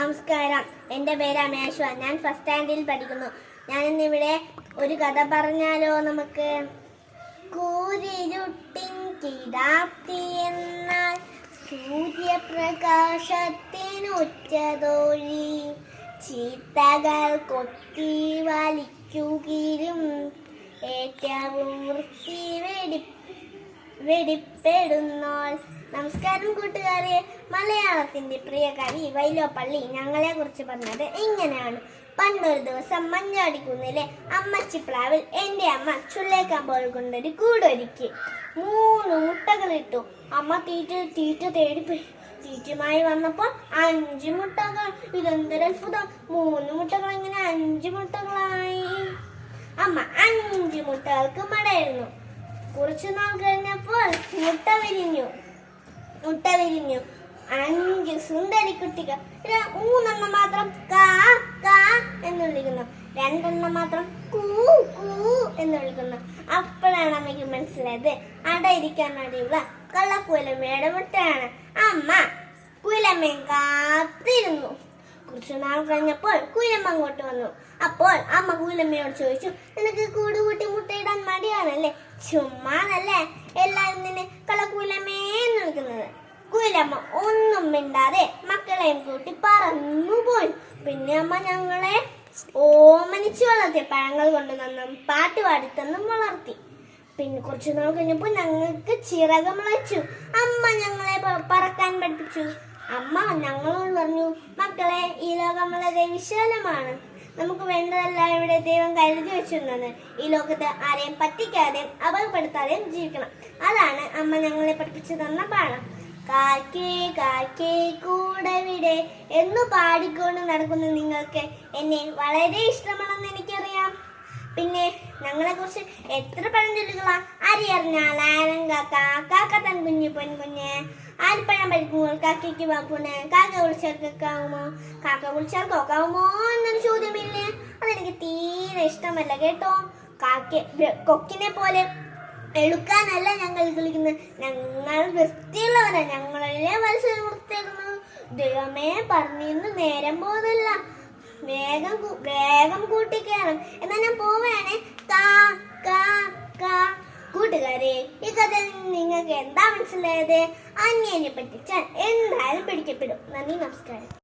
നമസ്കാരം. എന്റെ പേര് അമേശ്വ ഞാൻ ഫസ്റ്റ് സ്റ്റാൻഡിൽ പഠിക്കുന്നു. ഞാൻ ഇന്നിവിടെ ഒരു കഥ പറഞ്ഞാലോ നമുക്ക്? കൂരിരുട്ടിൻ കിടാത്തി എന്നാൽ സൂര്യപ്രകാശത്തിനുറ്റതൊഴി ചീത്തകൾ കൊത്തി വലിക്കുകയും ഏറ്റവും വൃത്തി വെടി വെടിപ്പെടുന്നോൾ നമസ്കാരം കൂട്ടുകാരെ. മലയാളത്തിന്റെ പ്രിയ കവി വൈലോപ്പള്ളി ഞങ്ങളെ കുറിച്ച് പറഞ്ഞത് ഇങ്ങനെയാണ്. പണ്ടൊരു ദിവസം മഞ്ഞാടിക്കുന്നിലെ അമ്മച്ചിപ്ലാവിൽ എന്റെ അമ്മ ചുള്ളേക്കാൻ ചുള്ളേക്കാമ്പോൾ കൊണ്ടൊരു കൂടൊരുക്കി മൂന്ന് മുട്ടകളിട്ടു. അമ്മ തീറ്റ തീറ്റ തേടി തീറ്റുമായി വന്നപ്പോൾ അഞ്ച് മുട്ടകൾ. ഇതെന്തൊരു അത്ഭുതം. മൂന്ന് മുട്ടകൾ ഇങ്ങനെ അഞ്ച് മുട്ടകളായി. അമ്മ അഞ്ച് മുട്ടകൾക്ക് മടയിരുന്നു കുറച്ചു നാൾ കഴിഞ്ഞപ്പോൾ മുട്ട വിരിഞ്ഞു. മുട്ട വിരിഞ്ഞു അഞ്ച് സുന്ദരി കുട്ടികൾ. മൂന്നെണ്ണം മാത്രം കാ കാ എന്ന് വിളിക്കുന്നു. രണ്ടെണ്ണം മാത്രം കൂ കൂ എന്ന് വിളിക്കുന്നു. അപ്പോഴാണ് അമ്മയ്ക്ക് മനസ്സിലായത്. അടയിരിക്കാൻ വേണ്ടിയുള്ള കള്ളക്കുലമ്മയുടെ മുട്ടയാണ് അമ്മ കുലമ്മയും കാത്തിരുന്നു. കുറച്ചു നാൾ കഴിഞ്ഞപ്പോൾ കുലമ്മ അങ്ങോട്ട് വന്നു. അപ്പോൾ അമ്മ കുലമ്മയോട് ചോദിച്ചു നിനക്ക് കൂട് കൂട്ടി മുട്ടയിടാൻ മടിയാണല്ലേ? ചുമ്മാതല്ലേ? എല്ലാവരും നിന്നെ വിളിക്കുന്നത് കുലമ്മ ഒന്നും മിണ്ടാതെ മക്കളെയും കൂട്ടി പറന്നു പോയി. പിന്നെ അമ്മ ഞങ്ങളെ ഓമനിച്ചു വളർത്തി പഴങ്ങൾ കൊണ്ട് നന്നും പാട്ട് പാടിത്തന്നും വളർത്തി. പിന്നെ കുറച്ചു നാൾ കഴിഞ്ഞപ്പോൾ ഞങ്ങൾക്ക് ചിറകം മുളച്ചു അമ്മ ഞങ്ങളെ പറക്കാൻ പഠിപ്പിച്ചു. അമ്മ ഞങ്ങളോട് പറഞ്ഞു മക്കളെ ഈ ലോകം വളരെ വിശാലമാണ്. നമുക്ക് വേണ്ടതെല്ലാം ഇവിടെ ദൈവം കരുതി വെച്ചിരുന്നത്. ഈ ലോകത്ത് ആരെയും പറ്റിക്കാതെയും അപകടപ്പെടുത്താതെയും ജീവിക്കണം. അതാണ് അമ്മ ഞങ്ങളെ പഠിപ്പിച്ചു തന്ന പാഠം. കാക്കേ കാക്കേ കൂടവിടെ എന്ന് പാടിക്കൊണ്ട് നടക്കുന്ന നിങ്ങൾക്ക് എന്നെ വളരെ ഇഷ്ടമാണെന്ന് എനിക്കറിയാം. പിന്നെ ഞങ്ങളെ കുറിച്ച് എത്ര പഴഞ്ചൊല്ലുകളാ അരി അറിഞ്ഞാൽ ആരം കാക്ക. കാക്ക തൻ കുഞ്ഞു പെൺകുഞ്ഞ് ആൽപ്പഴം പഠിക്കുമ്പോൾ കാക്കയ്ക്ക് വാക്കുണ്ട് കാക്ക വിളിച്ചാൽ കേൾക്കാവുമോ കാക്ക വിളിച്ചാൽ കൊക്കാവുമോ എന്നൊരു ചോദ്യമില്ലേ? അതെനിക്ക് തീരെ ഇഷ്ടമല്ല കേട്ടോ. കാക്ക കൊക്കിനെ പോലെ എടുക്കാനല്ല ഞങ്ങൾ കളിക്കുന്നത് ഞങ്ങൾ വൃത്തിയുള്ളവരാ. ഞങ്ങളല്ലേ മത്സരം വൃത്തിയാക്കുന്നത്? ദൈവമേ പറഞ്ഞിരുന്ന് നേരം പോകുന്നില്ല. വേഗം വേഗം വേഗം കൂട്ടിക്കയറും. എന്നാ ഞാൻ പോവേണേ കാ കാ കാ. കൂട്ടുകാരെ ഈ കഥയിൽ നിങ്ങൾക്ക് എന്താ മനസ്സിലായത്? അന്യനെ പറ്റിച്ചാൽ എന്തായാലും പിടിക്കപ്പെടും. നന്ദി നമസ്കാരം.